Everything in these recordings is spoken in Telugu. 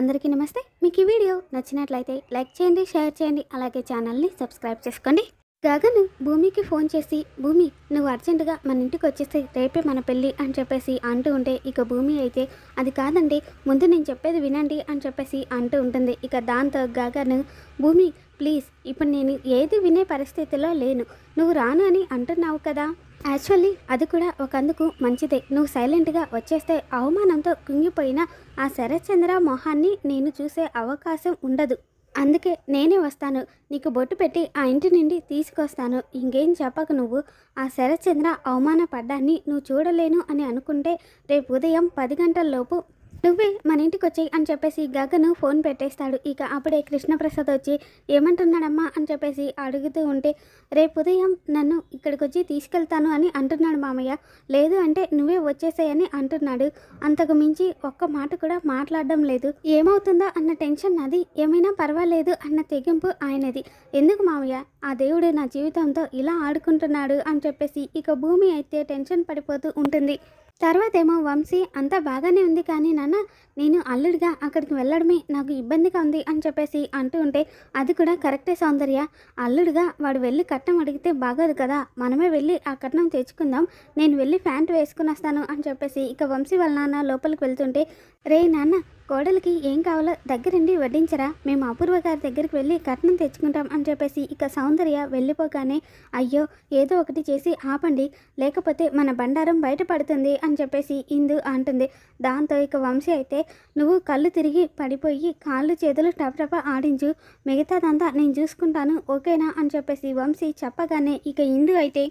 అందరికీ నమస్తే. మీకు ఈ వీడియో నచ్చినట్లయితే లైక్ చేయండి షేర్ చేయండి అలాగే ఛానల్ని సబ్స్క్రైబ్ చేసుకోండి. గగన్ భూమికి ఫోన్ చేసి భూమి నువ్వు అర్జెంటుగా మన ఇంటికి వచ్చేస్తే రేపే మన పెళ్ళి అని చెప్పేసి అంటూ ఉంటే ఇక భూమి అయితే అది కాదండి ముందు నేను చెప్పేది వినండి అని చెప్పేసి అంటూ ఉంటుంది. ఇక దాంతో గగన్ భూమి ప్లీజ్ ఇప్పుడు నేను ఏది వినే పరిస్థితిలో లేను. నువ్వు రాను అని అంటున్నావు కదా. యాక్చువల్లీ అది కూడా ఒకందుకు మంచిదే. నువ్వు సైలెంట్గా వచ్చేస్తే అవమానంతో కుంగిపోయిన ఆ శరత్చంద్ర మొహాన్ని నేను చూసే అవకాశం ఉండదు. అందుకే నేనే వస్తాను. నీకు బొట్టు పెట్టి ఆ ఇంటి నుండి తీసుకొస్తాను. ఇంకేం చెప్పక నువ్వు. ఆ శరత్చంద్ర అవమానపడ్డాన్ని నువ్వు చూడలేను అని అనుకుంటే రేపు ఉదయం పది గంటల లోపు నువ్వే మన ఇంటికి వచ్చాయి అని చెప్పేసి గగను ఫోన్ పెట్టేస్తాడు. ఇక అప్పుడే కృష్ణప్రసాద్ వచ్చి ఏమంటున్నాడమ్మా? అని చెప్పేసి అడుగుతూ ఉంటే రేపు ఉదయం నన్ను ఇక్కడికి వచ్చి తీసుకెళ్తాను అని అంటున్నాడు మామయ్య. లేదు అంటే నువ్వే వచ్చేసాయని అంటున్నాడు. అంతకు మించి ఒక్క మాట కూడా మాట్లాడడం లేదు. ఏమవుతుందో అన్న టెన్షన్ నాది. ఏమైనా పర్వాలేదు అన్న తెగింపు ఆయనది. ఎందుకు మామయ్య? ఆ దేవుడు నా జీవితంతో ఇలా ఆడుకుంటున్నాడు అని చెప్పేసి ఇక భూమి అయితే టెన్షన్ పడిపోతూ ఉంటుంది. తర్వాత ఏమో వంశీ అంతా బాగానే ఉంది కానీ నాన్న నేను అల్లుడిగా అక్కడికి వెళ్ళడమే నాకు ఇబ్బందిగా ఉంది అని చెప్పేసి అంటూ ఉంటే అది కూడా కరెక్టే సౌందర్య. అల్లుడిగా వాడు వెళ్ళి కట్నం అడిగితే బాగోదు కదా మనమే వెళ్ళి ఆ కట్నం తెచ్చుకుందాం నేను వెళ్ళి ప్యాంట్ వేసుకుని వస్తాను అని చెప్పేసి ఇక వంశీ వాళ్ళ నాన్న లోపలికి వెళ్తుంటే రే నాన్న కోడలికి ఏం కావాలో దగ్గరుండి వడ్డించరా. మేము అపూర్వ గారి దగ్గరికి వెళ్ళి కట్నం తెచ్చుకుంటాం అని చెప్పేసి ఇక సౌందర్య వెళ్ళిపోగానే అయ్యో ఏదో ఒకటి చేసి ఆపండి లేకపోతే మన బండారం బయటపడుతుంది అని చెప్పేసి ఇందు అంటుంది. దాంతో ఇక వంశీ అయితే నువ్వు కళ్ళు తిరిగి పడిపోయి కాళ్ళు చేతులు టపటప ఆడించు మిగతాదంతా నేను చూసుకుంటాను ఓకేనా అని చెప్పేసి వంశీ చెప్పగానే ఇక ఇందు అయితే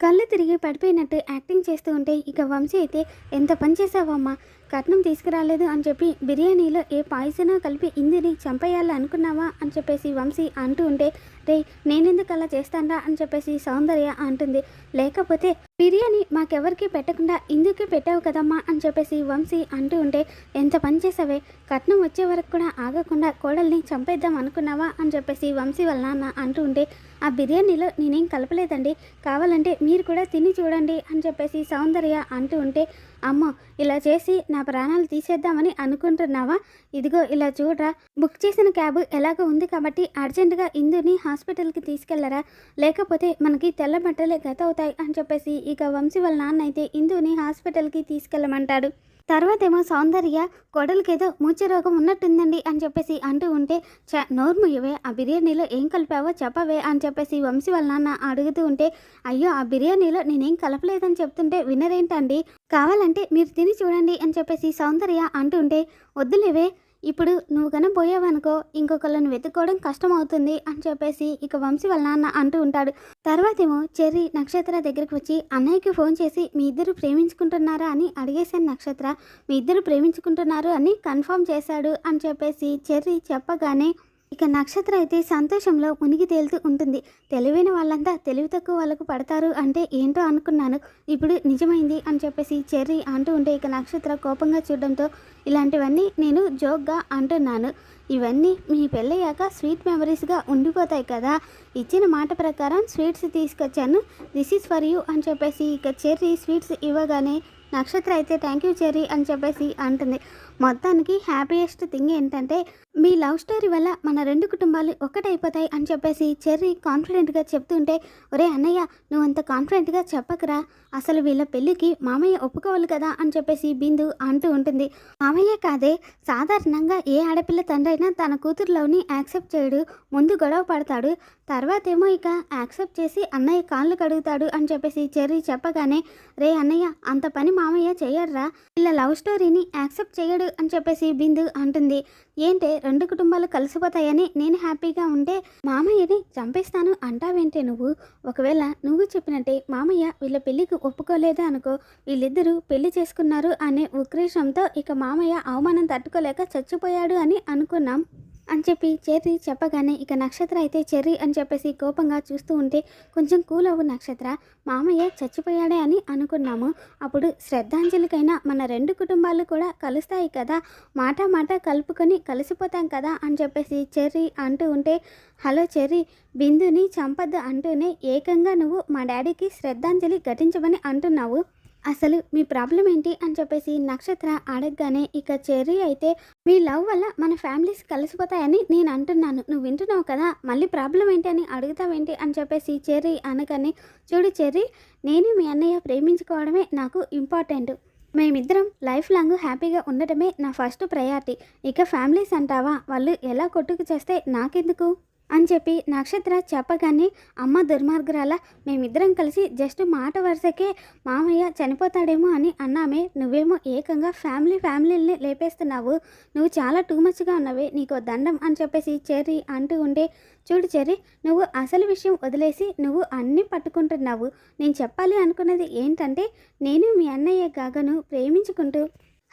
కళ్ళు తిరిగి పడిపోయినట్టు యాక్టింగ్ చేస్తూ ఉంటే ఇక వంశీ అయితే ఎంత పని చేసావమ్మా? కట్నం తీసుకురాలేదు అని చెప్పి బిర్యానీలో ఏ పాయసనో కలిపి ఇందిని చంపేయాలి అనుకున్నావా అని చెప్పేసి వంశీ అంటూ ఉంటే రే నేనెందుకు అలా చేస్తానరా? అని చెప్పేసి సౌందర్య అంటుంది. లేకపోతే బిర్యానీ మాకెవరికి పెట్టకుండా ఇందుకే పెట్టావు కదమ్మా? అని చెప్పేసి వంశీ అంటూ ఉంటే ఎంత పని చేసావే? కట్నం వచ్చే వరకు కూడా ఆగకుండా కోడల్ని చంపేద్దాం అనుకున్నావా? అని చెప్పేసి వంశీ వాళ్ళ నాన్న అంటూ ఉంటే ఆ బిర్యానీలో నేనేం కలపలేదండి. కావాలంటే మీరు కూడా తిని చూడండి అని చెప్పేసి సౌందర్య అంటూ ఉంటే అమ్మో ఇలా చేసి నా ప్రాణాలు తీసేద్దామని అనుకుంటున్నావా? ఇదిగో ఇలా చూడరా. బుక్ చేసిన క్యాబ్ ఎలాగో ఉంది కాబట్టి అర్జెంటుగా ఇందుని హాస్పిటల్కి తీసుకెళ్ళరా? లేకపోతే మనకి తెల్ల బట్టలే గత అవుతాయి అని చెప్పేసి ఇక వంశీ వాళ్ళ నాన్న అయితే ఇందుని హాస్పిటల్కి తీసుకెళ్ళమంటాడు. తర్వాత ఏమో సౌందర్య కొడలకేదో మూచరోగం ఉన్నట్టుందండి అని చెప్పేసి అంటూ ఉంటే చ నోర్ము ఇవే ఆ బిర్యానీలో ఏం కలిపావో చెప్పవే అని చెప్పేసి వంశీ వాళ్ళ నాన్న అడుగుతూ ఉంటే అయ్యో ఆ బిర్యానీలో నేనేం కలపలేదని చెప్తుంటే వినరేంటండి? కావాలంటే మీరు తిని చూడండి అని చెప్పేసి సౌందర్య అంటూ ఉంటే వద్దులేవే ఇప్పుడు నువ్వు కనుక పోయావనుకో ఇంకొకళ్ళని వెతుక్కోవడం కష్టం అవుతుంది అని చెప్పేసి ఇక వంశీ వాళ్ళ నాన్న అంటూ ఉంటాడు. తర్వాత ఏమో చెర్రి నక్షత్ర దగ్గరికి వచ్చి అన్నయ్యకి ఫోన్ చేసి మీ ఇద్దరు ప్రేమించుకుంటున్నారా? అని అడిగేశాను నక్షత్ర. మీ ఇద్దరు ప్రేమించుకుంటున్నారు అని కన్ఫర్మ్ చేశాడు అని చెప్పేసి చెర్రి చెప్పగానే ఇక నక్షత్ర అయితే సంతోషంలో మునిగి తేలుతూ ఉంటుంది. తెలివైన వాళ్ళంతా తెలివి తక్కువ వాళ్ళకు పడతారు అంటే ఏంటో అనుకున్నాను. ఇప్పుడు నిజమైంది అని చెప్పేసి చెర్రీ అంటూ ఉంటే ఇక నక్షత్ర కోపంగా చూడడంతో ఇలాంటివన్నీ నేను జోక్గా అంటున్నాను. ఇవన్నీ మీ పెళ్ళయ్యాక స్వీట్ మెమరీస్గా ఉండిపోతాయి కదా. ఇచ్చిన మాట ప్రకారం స్వీట్స్ తీసుకొచ్చాను. దిస్ ఈస్ ఫర్ యూ అని చెప్పేసి ఇక చెర్రీ స్వీట్స్ ఇవ్వగానే నక్షత్ర అయితే థ్యాంక్ యూ చెర్రీ అని చెప్పేసి అంటుంది. మొత్తానికి హ్యాపీయెస్ట్ థింగ్ ఏంటంటే మీ లవ్ స్టోరీ వల్ల మన రెండు కుటుంబాలు ఒక్కటైపోతాయి అని చెప్పేసి చెర్రీ కాన్ఫిడెంట్గా చెప్తుంటే ఒరే అన్నయ్య నువ్వు అంత కాన్ఫిడెంట్గా చెప్పకరా. అసలు వీళ్ళ పెళ్ళికి మామయ్య ఒప్పుకోవాలి కదా? అని చెప్పేసి బిందు అంటూ ఉంటుంది. మామయ్య కాదే సాధారణంగా ఏ ఆడపిల్ల తండ్రైనా తన కూతురులోని యాక్సెప్ట్ చేయడు ముందు గొడవ పడతాడు తర్వాత ఏమో ఇక యాక్సెప్ట్ చేసి అన్నయ్య కాళ్ళు కడుగుతాడు అని చెప్పేసి చెర్రీ చెప్పగానే రే అన్నయ్య అంత పని మామయ్య చేయడరా. వీళ్ళ లవ్ స్టోరీని యాక్సెప్ట్ చేయడు అని చెప్పేసి బిందు అంటుంది. ఏంటే రెండు కుటుంబాలు కలిసిపోతాయని నేను హ్యాపీగా ఉంటే మామయ్యని చంపేస్తాను అంటావేంటే నువ్వు? ఒకవేళ నువ్వు చెప్పినట్టే మామయ్య వీళ్ళ పెళ్ళికి ఒప్పుకోలేదు అనుకో వీళ్ళిద్దరూ పెళ్ళి చేసుకున్నారు అనే ఉక్రేషంతో ఇక మామయ్య అవమానం తట్టుకోలేక చచ్చిపోయాడు అని అనుకున్నాం. అని చెప్పి చెర్రీ చెప్పగానే ఇక నక్షత్ర అయితే చెర్రీ అని చెప్పేసి కోపంగా చూస్తూ ఉంటే కొంచెం కూల్ అవ్వు నక్షత్ర. మామయ్య చచ్చిపోయాడే అని అనుకున్నాము. అప్పుడు శ్రద్ధాంజలికైనా మన రెండు కుటుంబాలు కూడా కలుస్తాయి కదా. మాట మాట కలుపుకొని కలిసిపోతాం కదా అని చెప్పేసి చెర్రీ అంటూ ఉంటే హలో చెర్రీ బిందుని చంపద్దు అంటూనే ఏకంగా నువ్వు మా డాడీకి శ్రద్ధాంజలి ఘటించమని అంటున్నావు. అసలు మీ ప్రాబ్లం ఏంటి అని చెప్పేసి నక్షత్ర అడగగానే ఇక చెర్రీ అయితే మీ లవ్ వల్ల మన ఫ్యామిలీస్ కలిసిపోతాయని నేను అంటున్నాను. నువ్వు వింటున్నావు కదా? మళ్ళీ ప్రాబ్లం ఏంటి అని అడుగుతావేంటి? అని చెప్పేసి చెర్రీ అనగానే చూడు చెర్రీ నేను మీ అన్నయ్య ప్రేమించుకోవడమే నాకు ఇంపార్టెంట్. మేమిద్దరం లైఫ్ లాంగ్ హ్యాపీగా ఉండటమే నా ఫస్ట్ ప్రయారిటీ. ఇక ఫ్యామిలీస్ అంటావా? వాళ్ళు ఎలా కొట్టుకు చేస్తే నాకెందుకు? అని చెప్పి నక్షత్ర చెప్పగానే అమ్మ దుర్మార్గురాల మేమిద్దరం కలిసి జస్ట్ మాట వరుసకే మామయ్య చనిపోతాడేమో అని అన్నామే. నువ్వేమో ఏకంగా ఫ్యామిలీ ఫ్యామిలీని లేపేస్తున్నావు. నువ్వు చాలా టూ మచ్గా ఉన్నావే నీకు దండం అని చెప్పేసి చెర్రీ అంటూ ఉండే చూడు చెర్రీ నువ్వు అసలు విషయం వదిలేసి నువ్వు అన్నీ పట్టుకుంటున్నావు. నేను చెప్పాలి అనుకున్నది ఏంటంటే నేను మీ అన్నయ్య గాగను ప్రేమించుకుంటూ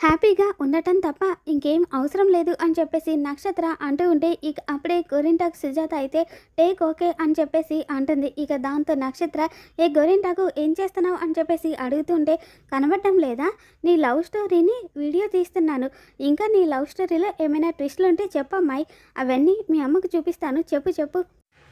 హ్యాపీగా ఉండటం తప్ప ఇంకేం అవసరం లేదు అని చెప్పేసి నక్షత్ర అంటూ ఉంటే ఇక అప్పుడే గోరింటాకు సుజాత అయితే టేక్ ఓకే అని చెప్పేసి అంటుంది. ఇక దాంతో నక్షత్ర ఏ గోరింటాకు ఏం చేస్తున్నావు? అని చెప్పేసి అడుగుతుంటే కనబడటం లేదా? నీ లవ్ స్టోరీని వీడియో తీస్తున్నాను. ఇంకా నీ లవ్ స్టోరీలో ఏమైనా ట్విస్టులు ఉంటే చెప్పమ్మాయి. అవన్నీ మీ అమ్మకు చూపిస్తాను. చెప్పు చెప్పు.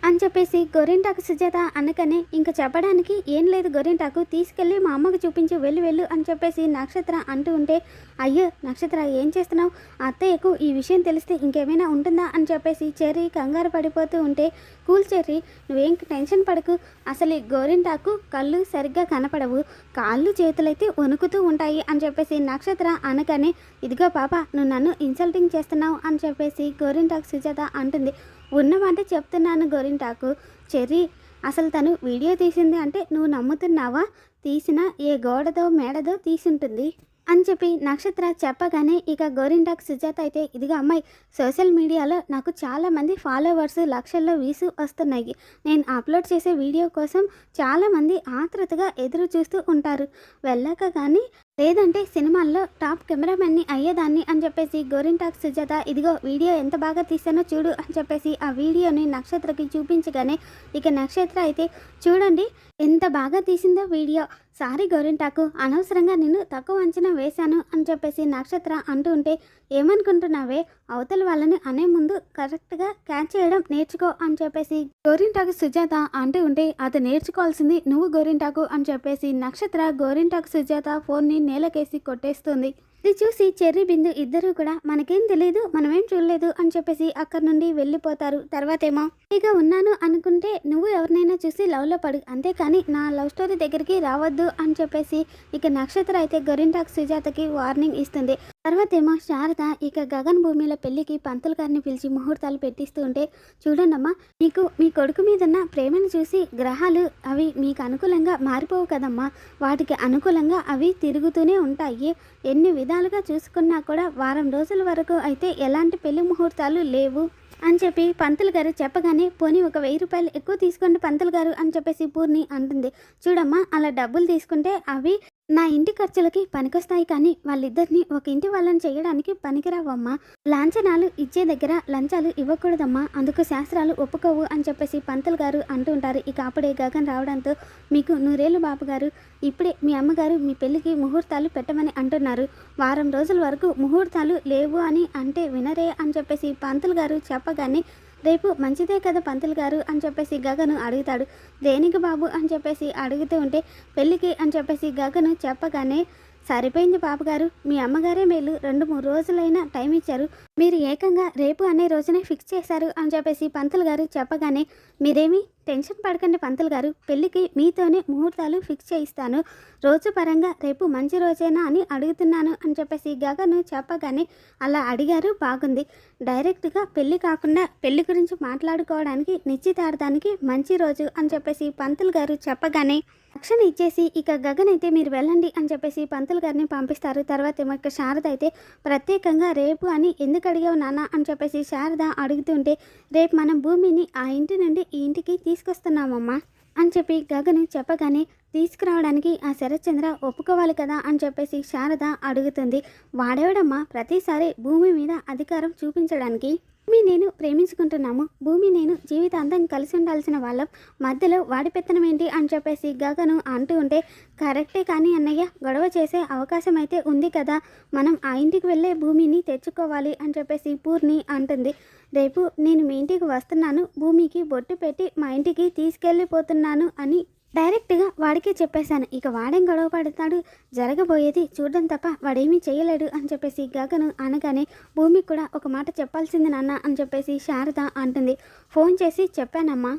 అని చెప్పేసి గొరింటాకు సుజాత అనకనే ఇంకా చెప్పడానికి ఏం లేదు గొరింటాకు తీసుకెళ్ళి మా అమ్మకు చూపించి వెళ్ళి వెళ్ళు అని చెప్పేసి నక్షత్ర అంటూ ఉంటే అయ్యో నక్షత్ర ఏం చేస్తున్నావు? అత్తయ్యకు ఈ విషయం తెలిస్తే ఇంకేమైనా ఉంటుందా? అని చెప్పేసి చెర్రీ కంగారు పడిపోతూ ఉంటే కూల్ చెర్రీ నువ్వేం టెన్షన్ పడకు. అసలు ఈ గోరింటాకు కళ్ళు సరిగ్గా కనపడవు. కాళ్ళు చేతులైతే వణుకుతూ ఉంటాయి అని చెప్పేసి నక్షత్ర అనగానే ఇదిగో పాప నువ్వు నన్ను ఇన్సల్టింగ్ చేస్తున్నావు అని చెప్పేసి గోరింటాకు సుజాత అంటుంది. ఉన్నమాట చెప్తున్నాను గోరింటాకు. చెర్రీ అసలు తను వీడియో తీసింది అంటే నువ్వు నమ్ముతున్నావా? తీసిన ఏ గోడదో మేడదో తీసుంటుంది. అని చెప్పి నక్షత్ర చెప్పగానే ఇక గోరింటాక్ సుజాత అయితే ఇదిగో అమ్మాయి సోషల్ మీడియాలో నాకు చాలామంది ఫాలోవర్స్ లక్షల్లో వీసు వస్తున్నాయి. నేను అప్లోడ్ చేసే వీడియో కోసం చాలామంది ఆతృతగా ఎదురు చూస్తూ ఉంటారు. వెళ్ళాక కానీ లేదంటే సినిమాల్లో టాప్ కెమెరామెన్ని అయ్యేదాన్ని అని చెప్పేసి గోరింటాక్ సుజాత ఇదిగో వీడియో ఎంత బాగా తీసానో చూడు అని చెప్పేసి ఆ వీడియోని నక్షత్రకి చూపించగానే ఇక నక్షత్ర అయితే చూడండి ఎంత బాగా తీసిందో వీడియో. సారీ గోరింటాకు అనవసరంగా నిన్ను తక్కువ అంచనా వేశాను అని చెప్పేసి నక్షత్ర అంటూ ఉంటే ఏమనుకుంటున్నావే? అవతల వాళ్ళని అనే ముందు కరెక్ట్గా క్యాచ్ చేయడం నేర్చుకో అని చెప్పేసి గోరింటాకు సుజాత అంటూ ఉంటే అది నేర్చుకోవాల్సింది నువ్వు గోరింటాకు అని చెప్పేసి నక్షత్ర గోరింటాకు సుజాత ఫోన్ని నేలకేసి కొట్టేస్తుంది. ఇది చూసి చెర్రీ బిందు ఇద్దరు కూడా మనకేం తెలియదు మనమేం చూడలేదు అని చెప్పేసి అక్కడి నుండి వెళ్ళిపోతారు. తర్వాతేమో ఇక ఉన్నాను అనుకుంటే నువ్వు ఎవరినైనా చూసి లవ్లో పడు అంతేకాని నా లవ్ స్టోరీ దగ్గరికి రావద్దు అని చెప్పేసి ఇక నక్షత్ర అయితే గొరింటాక్ సుజాతకి వార్నింగ్ ఇస్తుంది. తర్వాతేమో శారద ఇక గగన్ భూమిల పెళ్ళికి పంతులు గారిని పిలిచి ముహూర్తాలు పెట్టిస్తూ ఉంటే చూడండమ్మా మీకు మీ కొడుకు మీదున్న ప్రేమను చూసి గ్రహాలు అవి మీకు అనుకూలంగా మారిపోవు కదమ్మా. వాటికి అనుకూలంగా అవి తిరుగుతూనే ఉంటాయి. ఎన్ని విధాలుగా చూసుకున్నా కూడా వారం రోజుల వరకు అయితే ఎలాంటి పెళ్ళి ముహూర్తాలు లేవు అని చెప్పి పంతులు గారు చెప్పగానే పోనీ ఒక వెయ్యి రూపాయలు ఎక్కువ తీసుకోండి పంతులు గారు అని చెప్పేసి పూర్ణి అంటుంది. చూడమ్మా అలా డబ్బులు తీసుకుంటే అవి నా ఇంటి ఖర్చులకి పనికొస్తాయి కానీ వాళ్ళిద్దరిని ఒక ఇంటి వాళ్ళని చేయడానికి పనికిరావమ్మా. లాంఛనాలు ఇచ్చే దగ్గర లంచాలు ఇవ్వకూడదమ్మా. అందుకు శాస్త్రాలు ఒప్పుకోవు అని చెప్పేసి పంతులు గారు అంటుంటారు. ఇక అప్పుడే గగన్ రావడంతో మీకు నూరేళ్ళు బాబు గారు ఇప్పుడే మీ అమ్మగారు మీ పెళ్ళికి ముహూర్తాలు పెట్టమని అంటున్నారు. వారం రోజుల వరకు ముహూర్తాలు లేవు అని అంటే వినరే అని చెప్పేసి పంతులు గారు చెప్పగానే రేపు మంచిదే కదా పంతులు గారు అని చెప్పేసి గగను అడుగుతాడు. దేనికి బాబు అని చెప్పేసి అడుగుతూ ఉంటే పెళ్ళికి అని చెప్పేసి గగను చెప్పగానే సరిపోయింది పాపగారు మీ అమ్మగారే మేలు రెండు మూడు రోజులైనా టైం ఇచ్చారు మీరు ఏకంగా రేపు అనే రోజునే ఫిక్స్ చేశారు అని చెప్పేసి పంతులు గారు చెప్పగానే మీరేమి? టెన్షన్ పడకండి పంతులు గారు. పెళ్ళికి మీతోనే ముహూర్తాలు ఫిక్స్ చేయిస్తాను. రోజు పరంగా రేపు మంచి రోజేనా అని అడుగుతున్నాను అని చెప్పేసి గగను చెప్పగానే అలా అడిగారు. బాగుంది. డైరెక్ట్గా పెళ్ళి కాకుండా పెళ్ళి గురించి మాట్లాడుకోవడానికి నిశ్చితార్థానికి మంచి రోజు అని చెప్పేసి పంతులు గారు చెప్పగానే రక్షణ ఇచ్చేసి ఇక గగన్ అయితే మీరు వెళ్ళండి అని చెప్పేసి పంతులు గారిని పంపిస్తారు. తర్వాత ఏమో ఇక శారద అయితే ప్రత్యేకంగా రేపు అని ఎందుకు అడిగావు నాన్న అని చెప్పేసి శారద అడుగుతుంటే రేపు మనం భూమిని ఆ ఇంటి నుండి ఈ ఇంటికి తీసుకొస్తున్నామమ్మా అని చెప్పి గగను చెప్పగానే తీసుకురావడానికి ఆ శరత్చంద్ర ఒప్పుకోవాలి కదా అని చెప్పేసి శారద అడుగుతుంది. వాడేవాడమ్మా? ప్రతిసారి భూమి మీద అధికారం చూపించడానికి భూమి నేను ప్రేమించుకుంటున్నాము. భూమి నేను జీవితాంతం కలిసి ఉండాల్సిన వాళ్ళం. మధ్యలో వాడి పెత్తనం ఏంటి అని చెప్పేసి గగను అంటూ ఉంటే కరెక్టే కానీ అన్నయ్య గొడవ చేసే అవకాశం అయితే ఉంది కదా. మనం ఆ ఇంటికి వెళ్ళే భూమిని తెచ్చుకోవాలి అని చెప్పేసి పూర్ణి అంటుంది. రేపు నేను మీ ఇంటికి వస్తున్నాను. భూమికి బొట్టు పెట్టి మా ఇంటికి తీసుకెళ్ళిపోతున్నాను అని డైరెక్ట్గా వాడికే చెప్పేశాను. ఇక వాడేం గొడవ పడతాడు? జరగబోయేది చూడడం తప్ప వాడేమీ చేయలేడు అని చెప్పేసి గగను అనగానే భూమికి కూడా ఒక మాట చెప్పాల్సింది నాన్న అని చెప్పేసి శారద అంటుంది. ఫోన్ చేసి చెప్పానమ్మా.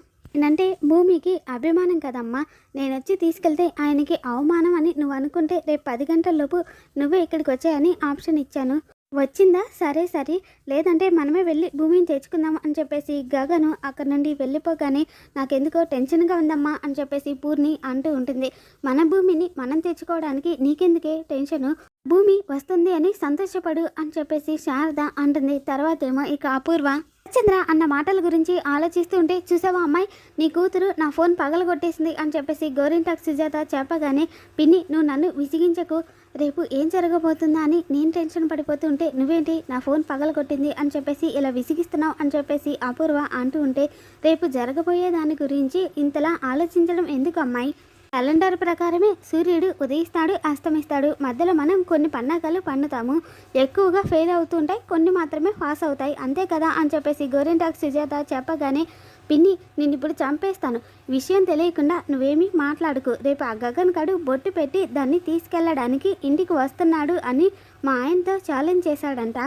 అంటే భూమికి అభిమానం కదమ్మా. నేను వచ్చి తీసుకెళ్తే ఆయనకి అవమానం అని నువ్వు అనుకుంటే రేపు పది గంటలలోపు నువ్వే ఇక్కడికి వచ్చాయని ఆప్షన్ ఇచ్చాను. వచ్చిందా? సరే సరే. లేదంటే మనమే వెళ్ళి భూమిని తెచ్చుకుందాం అని చెప్పేసి గగను అక్కడ నుండి వెళ్ళిపోగానే నాకెందుకో టెన్షన్గా ఉందమ్మా అని చెప్పేసి పూర్ణి అంటూ ఉంటుంది. మన భూమిని మనం తెచ్చుకోవడానికి నీకెందుకే టెన్షను? భూమి వస్తుంది అని సంతోషపడు అని చెప్పేసి శారద అంటుంది. తర్వాత ఏమో ఇక అపూర్వ చంద్ర అన్న మాటల గురించి ఆలోచిస్తూ ఉంటే చూసావా అమ్మాయి నీ కూతురు నా ఫోన్ పగలగొట్టేసింది అని చెప్పేసి గోరింటాక్ సుజాత చెప్పగానే పిన్ని నువ్వు నన్ను విసిగించకు. రేపు ఏం జరగబోతుందా అని నేను టెన్షన్ పడిపోతుంటే నువ్వేంటి నా ఫోన్ పగలగొట్టింది అని చెప్పేసి ఇలా విసిగిస్తున్నావు అని చెప్పేసి అపూర్వ అంటూ ఉంటే రేపు జరగబోయే దాని గురించి ఇంతలా ఆలోచించడం ఎందుకు అమ్మాయి? క్యాలెండర్ ప్రకారమే సూర్యుడు ఉదయిస్తాడు అస్తమిస్తాడు. మధ్యలో మనం కొన్ని పన్నాకాలు పన్నుతాము ఎక్కువగా ఫెయిల్ అవుతుంటాయి కొన్ని మాత్రమే పాస్ అవుతాయి. అంతే కదా అని చెప్పేసి గోరింటాక్ సుజాత చెప్పగానే పిన్ని నేను ఇప్పుడు చంపేస్తాను. విషయం తెలియకుండా నువ్వేమీ మాట్లాడుకు. రేపు ఆ గగన్ గడు బొట్టు పెట్టి దాన్ని తీసుకెళ్ళడానికి ఇంటికి వస్తున్నాడు అని మా ఆయనతో ఛాలెంజ్ చేశాడంట.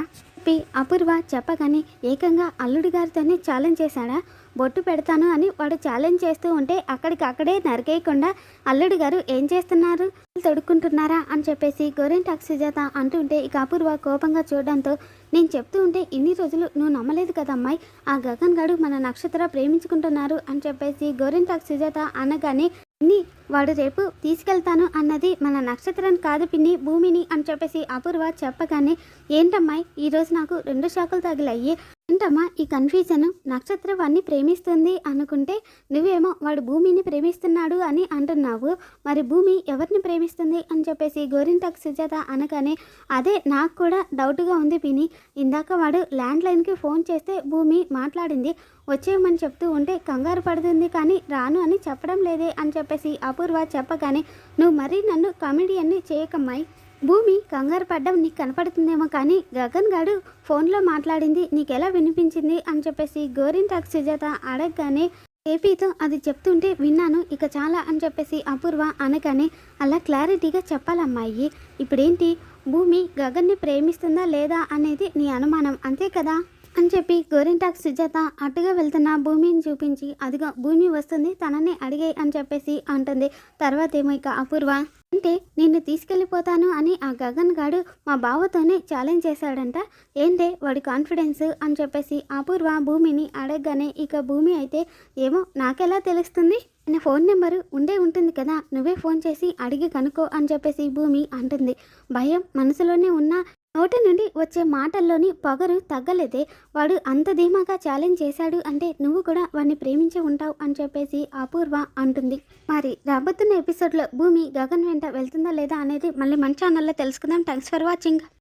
చెప్పి అపూర్వ చెప్పగానే ఏకంగా అల్లుడి గారితోనే ఛాలెంజ్ చేశాడా? బొట్టు పెడతాను అని వాడు ఛాలెంజ్ చేస్తూ ఉంటే అక్కడికి అక్కడే నరికేయకుండా అల్లుడి గారు ఏం చేస్తున్నారు? తొడుక్కుంటున్నారా అని చెప్పేసి గోరెంటాక్ సుజాత అంటుంటే ఇక అపూర్వ కోపంగా చూడడంతో నేను చెప్తూ ఉంటే ఇన్ని రోజులు నువ్వు నమ్మలేదు కదా అమ్మాయి ఆ గగన్ గారు మన నక్షత్ర ప్రేమించుకుంటున్నారు అని చెప్పేసి గోరెంటాక్ సుజాత అనగానే ని వాడు రేపు తీసుకెళ్తాను అన్నది మన నక్షత్రం కాదు పిన్ని భూమిని అని చెప్పేసి అపూర్వ చెప్పగానే ఏంటమ్మాయి ఈరోజు నాకు రెండు షాకులు తగిలయ్యి ఏంటమ్మా ఈ కన్ఫ్యూజన్ నక్షత్రం వాడిని ప్రేమిస్తుంది అనుకుంటే నువ్వేమో వాడు భూమిని ప్రేమిస్తున్నాడు అని అంటున్నావు. మరి భూమి ఎవరిని ప్రేమిస్తుంది అని చెప్పేసి గోరింటాక్ సుజాత అనగానే అదే నాకు కూడా డౌట్గా ఉంది పిని ఇందాక వాడు ల్యాండ్లైన్కి ఫోన్ చేస్తే భూమి మాట్లాడింది. వచ్చేయమని చెప్తూ ఉంటే కంగారు పడుతుంది కానీ రాను అని చెప్పడం లేదే అని చెప్పేసి అపూర్వ చెప్పగానే నువ్వు మరీ నన్ను కామెడియన్ని చేయకమ్మాయి. భూమి కంగారు పడ్డం నీకు కనపడుతుందేమో కానీ గగన్ గారు ఫోన్లో మాట్లాడింది నీకెలా వినిపించింది? అని చెప్పేసి గోరింటాక్ సుజాత అడగగానే ఏపీతో అది చెప్తుంటే విన్నాను ఇక చాలా అని చెప్పేసి అపూర్వ అనగానే అలా క్లారిటీగా చెప్పాలమ్మాయి. ఇప్పుడేంటి? భూమి గగన్ని ప్రేమిస్తుందా లేదా అనేది నీ అనుమానం అంతే కదా? అని చెప్పి గోరింటాక్ సుజాత అటుగా వెళ్తున్న భూమిని చూపించి అదిగో భూమి వస్తుంది తననే అడిగే అని చెప్పేసి అంటుంది. తర్వాత ఏమో ఇక అపూర్వ అంటే నిన్ను తీసుకెళ్ళిపోతాను అని ఆ గగన్ గాడు మా బావతోనే ఛాలెంజ్ చేశాడంట. ఏంటే వాడి కాన్ఫిడెన్స్ అని చెప్పేసి అపూర్వ భూమిని అడగగానే ఇక భూమి అయితే ఏమో నాకెలా తెలుస్తుంది? నా ఫోన్ నెంబరు ఉండే ఉంటుంది కదా నువ్వే ఫోన్ చేసి అడిగి కనుక్కో అని చెప్పేసి భూమి అంటుంది. భయం మనసులోనే ఉన్న నోటి నుండి వచ్చే మాటల్లోని పొగరు తగ్గలేదే. వాడు అంత ధీమాగా ఛాలెంజ్ చేశాడు అంటే నువ్వు కూడా వాడిని ప్రేమించి ఉంటావు అని చెప్పేసి అపూర్వ అంటుంది. మరి రాబోతున్న ఎపిసోడ్లో భూమి గగన్ వెంట వెళ్తుందా లేదా అనేది మళ్ళీ మన ఛానల్లో తెలుసుకుందాం. Thanks for watching